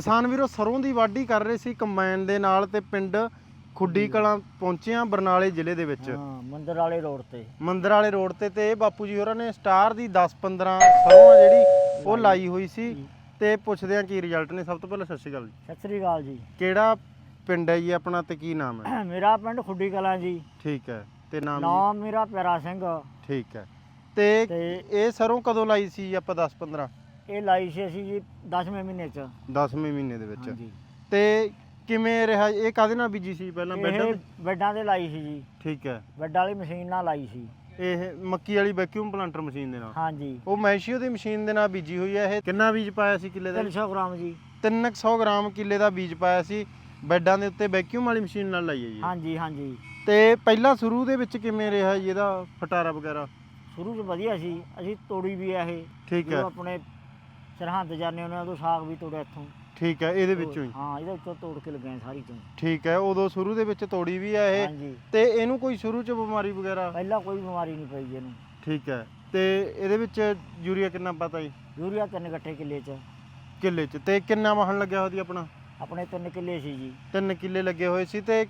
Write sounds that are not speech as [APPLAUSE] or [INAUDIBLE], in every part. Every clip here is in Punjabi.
ਕਿਸਾਨ ਵੀਰੋ ਸਰੋਂ ਦੀ ਵਾਢੀ ਕਰ ਰਹੇ ਸੀ ਕੰਬਾਈਨ ਦੇ ਨਾਲ ਤੇ ਪਿੰਡ ਖੁੱਡੀ ਕਲਾਂ ਪਹੁੰਚੇ ਆ ਬਰਨਾਲੇ ਜ਼ਿਲ੍ਹੇ ਦੇ ਵਿੱਚ। ਹਾਂ ਮੰਦਰ ਵਾਲੇ ਰੋਡ ਤੇ। ਮੰਦਰ ਵਾਲੇ ਰੋਡ ਤੇ ਤੇ ਇਹ ਬਾਪੂ ਜੀ ਹੋਰਾਂ ਨੇ ਸਟਾਰ ਦੀ 10 15 ਸਰੋਂ ਆ ਜਿਹੜੀ ਉਹ ਲਾਈ। ਹੋਈ ਸੀ ਤੇ ਪੁੱਛਦੇ ਆ ਕੀ ਰਿਜ਼ਲਟ ਨੇ। ਸਭ ਤੋਂ ਪਹਿਲਾਂ ਸਤਿ ਸ਼੍ਰੀ ਅਕਾਲ ਜੀ। ਸਤਿ ਸ੍ਰੀ ਅਕਾਲ ਜੀ। ਕਿਹੜਾ ਪਿੰਡ ਹੈ ਜੀ ਆਪਣਾ ਤੇ ਕੀ ਨਾਮ ਹੈ? [CLEARS THROAT] ਮੇਰਾ ਪਿੰਡ ਖੁੱਡੀ ਕਲਾਂ ਜੀ। ਠੀਕ ਹੈ ਤੇ ਨਾਮ ਨਾਮ ਮੇਰਾ ਪਿਆਰਾ ਸਿੰਘ। ਠੀਕ ਹੈ ਤੇ ਇਹ ਸਰੋਂ ਕਦੋਂ ਲਾਈ ਸੀ ਆਪਾਂ 10 15 ਇਹ ਲਾਈ ਸੀ ਅਸੀਂ ਜੀ 10ਵੇਂ ਮਹੀਨੇ ਚ। 10ਵੇਂ ਮਹੀਨੇ ਦੇ ਵਿੱਚ। ਹਾਂਜੀ। ਤੇ ਕਿਵੇਂ ਰਿਹਾ? ਇਹ ਕਾਦੇ ਨਾਲ ਬੀਜੀ ਸੀ ਪਹਿਲਾਂ ਬੈੱਡ ਇਹ ਬੈੱਡਾਂ ਤੇ ਲਾਈ ਸੀ ਜੀ। ਠੀਕ ਹੈ। ਬੈੱਡ ਵਾਲੀ ਮਸ਼ੀਨ ਨਾਲ ਲਾਈ ਸੀ। ਇਹ ਮੱਕੀ ਵਾਲੀ ਵੈਕਿਊਮ ਪਲਾਂਟਰ ਮਸ਼ੀਨ ਦੇ ਨਾਲ? ਹਾਂਜੀ। ਉਹ ਮੈਸ਼ੀਓ ਦੀ ਮਸ਼ੀਨ ਦੇ ਨਾਲ ਬੀਜੀ ਹੋਈ ਹੈ ਇਹ? ਕਿੰਨਾ ਬੀਜ ਪਾਇਆ ਸੀ ਕਿੱਲੇ ਦਾ 300 ਗ੍ਰਾਮ ਜੀ। 300 ਗ੍ਰਾਮ ਕਿੱਲੇ ਦਾ ਬੀਜ ਪਾਇਆ ਸੀ। ਬੈੱਡਾਂ ਦੇ ਉੱਤੇ ਵੈਕਿਊਮ ਵਾਲੀ ਮਸ਼ੀਨ ਨਾਲ ਲਾਈ ਹੈ ਜੀ। ਹਾਂਜੀ ਹਾਂਜੀ। ਤੇ ਪਹਿਲਾਂ ਸ਼ੁਰੂ ਦੇ ਵਿੱਚ ਕਿਵੇਂ ਰਿਹਾ ਜੀ ਇਹਦਾ ਫਟਾਰਾ ਵਗੈਰਾ? ਸ਼ੁਰੂ ਚ ਵਧੀਆ ਸੀ। ਅਸੀਂ ਤੋੜੀ ਵੀ ਆ ਇਹ। ਠੀਕ ਜਦੋਂ ਹੈ ਆਪਣੇ ਸਰਹੰਦ ਜਾਂਦੇ ਉਹਨਾਂ ਤੋਂ ਸਾਗ ਵੀ ਤੋੜਿਆ ਇੱਥੋਂ। ਠੀਕ ਹੈ ਇਹਦੇ ਵਿੱਚੋਂ ਹੀ? ਹਾਂ ਇਹਦੇ ਵਿੱਚੋਂ ਤੋੜ ਕੇ ਲਗਾਏ ਸਾਰੀ ਚੋਂ। ਠੀਕ ਹੈ ਉਦੋਂ ਸ਼ੁਰੂ ਦੇ ਵਿੱਚ ਤੋੜੀ ਵੀ ਆ ਇਹ। ਹਾਂਜੀ। ਤੇ ਇਹਨੂੰ ਕੋਈ ਸ਼ੁਰੂ ਚ ਬਿਮਾਰੀ ਵਗੈਰਾ? ਪਹਿਲਾਂ ਕੋਈ ਬਿਮਾਰੀ ਨਹੀਂ ਪਈ ਇਹਨੂੰ। ਠੀਕ ਹੈ ਤੇ ਇਹਦੇ ਵਿੱਚ ਯੂਰੀਆ ਕਿੰਨਾ ਪਤਾ ਜੀ? ਯੂਰੀਆ ਤਿੰਨ ਇਕੱਠੇ ਕਿੱਲੇ ਚ। ਕਿੱਲੇ ਚ ਤੇ ਕਿੰਨਾ ਵਾਹਣ ਲੱਗਿਆ ਜੀ ਆਪਣਾ? ਆਪਣੇ ਤਿੰਨ ਕਿੱਲੇ ਸੀ ਜੀ। ਤਿੰਨ ਕਿੱਲੇ ਲੱਗੇ ਹੋਏ ਸੀ ਤੇ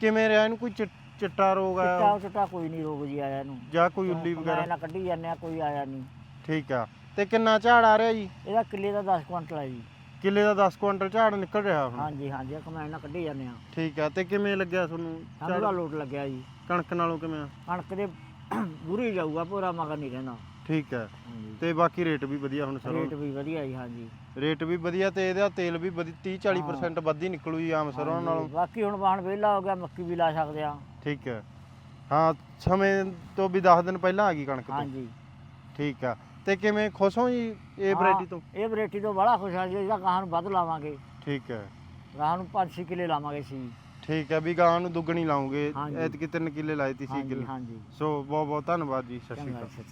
ਕਿਵੇਂ ਰਿਹਾ ਇਹਨੂੰ? ਕੋਈ ਚਿੱਟਾ ਰੋਗ ਚਿੱਟਾ ਆਇਆ? ਚਿੱਟਾ ਕੋਈ ਨਹੀਂ ਰੋਗ ਜੀ ਆਇਆ ਇਹਨੂੰ। ਜਾਂ ਕੋਈ ਉੱਲੀ ਵਗੈਰਾ? ਨਾ ਕੱਢੀ ਜਾਂਦੇ ਆ ਕੋਈ ਆਇਆ ਨਹੀਂ। ਠੀਕ ਆ। ਤੇ ਕਿੰਨਾ ਝਾੜ ਆ ਰਿਹਾ ਜੀ? ਇਹਦਾ ਕਿੱਲੇ ਦਾ 10 ਕੁਇੰਟਲ ਹੈ ਜੀ। ਕਿੱਲੇ ਦਾ 10 ਕੁਇੰਟਲ ਝਾੜ ਨਿਕਲ ਰਿਹਾ ਹੁਣ? ਹਾਂਜੀ ਹਾਂਜੀ ਕਮੈਨ ਨਾਲ ਕੱਢੀ ਜਾਂਦੇ ਆ ਠੀਕ ਆ ਤੇ ਕਿਵੇਂ ਲੱਗਿਆ ਤੁਹਾਨੂੰ ਸਾਨੂੰ ਦਾ ਲੋਟ ਲੱਗਿਆ ਜੀ। ਕਣਕ ਨਾਲੋਂ ਕਿਵੇਂ ਆ? ਕਣਕ ਦੇ [CLEARS THROAT] ਬੁਰੀ ਜਾਊਗਾ ਪੂਰਾ ਮਗਰ ਨਹੀਂ ਰਹਿੰਦਾ ਠੀਕ ਹੈ ਤੇ ਬਾਕੀ ਰੇਟ ਵੀ ਵਧੀਆ ਹੁਣ ਸਰੋਂ ਰੇਟ ਵੀ ਵਧੀਆ ਜੀ ਹਾਂਜੀ। ਰੇਟ ਵੀ ਵਧੀਆ ਤੇ ਇਹਦਾ ਤੇਲ ਵੀ 30 40% ਵੱਧ ਹੀ ਨਿਕਲੂ ਜੀ ਆਮ ਸਰੋਂ ਨਾਲੋਂ। ਬਾਕੀ ਹੁਣ ਵਾਹਣ ਵਿਹਲਾ ਹੋ ਗਿਆ ਮੱਕੀ ਵੀ ਲਾ ਸਕਦੇ ਆ ਠੀਕ ਹੈ ਹਾਂ ਸਮੇਂ ਤੋਂ ਵੀ 10 ਦਿਨ ਪਹਿਲਾਂ ਆ ਗਈ ਕਣਕ ਹਾਂਜੀ। ਠੀਕ ਆ ਤੇ ਕਿਵੇਂ ਖੁਸ਼ ਹੋ ਜੀ ਇਹ ਵੈਰਾਈਟੀ ਤੋਂ? ਇਹ ਵੈਰਾਈਟੀ ਤੋਂ ਬੜਾ ਖੁਸ਼ ਆ ਜੀ ਇਹਦਾ ਗਾਹਾਂ ਨੂੰ ਵੱਧ ਲਾਵਾਂਗੇ। ਠੀਕ ਹੈ। ਗਾਹਾਂ ਨੂੰ 5-6 ਕਿੱਲੇ ਲਾਵਾਂਗੇ ਸੀ ਠੀਕ ਹੈ ਵੀ ਗਾਂ ਨੂੰ ਦੁੱਗਣੀ ਲਾਉਂਗੇ। ਐਤਕੀ 3 ਕਿੱਲੇ ਲਾਏ ਤੀ 6 ਹਾਂਜੀ ਕਿੱਲੇ। ਹਾਂਜੀ। ਸੋ ਬਹੁਤ ਬਹੁਤ ਧੰਨਵਾਦ ਜੀ ਸਤਿ ਸ਼੍ਰੀ ਅਕਾਲ।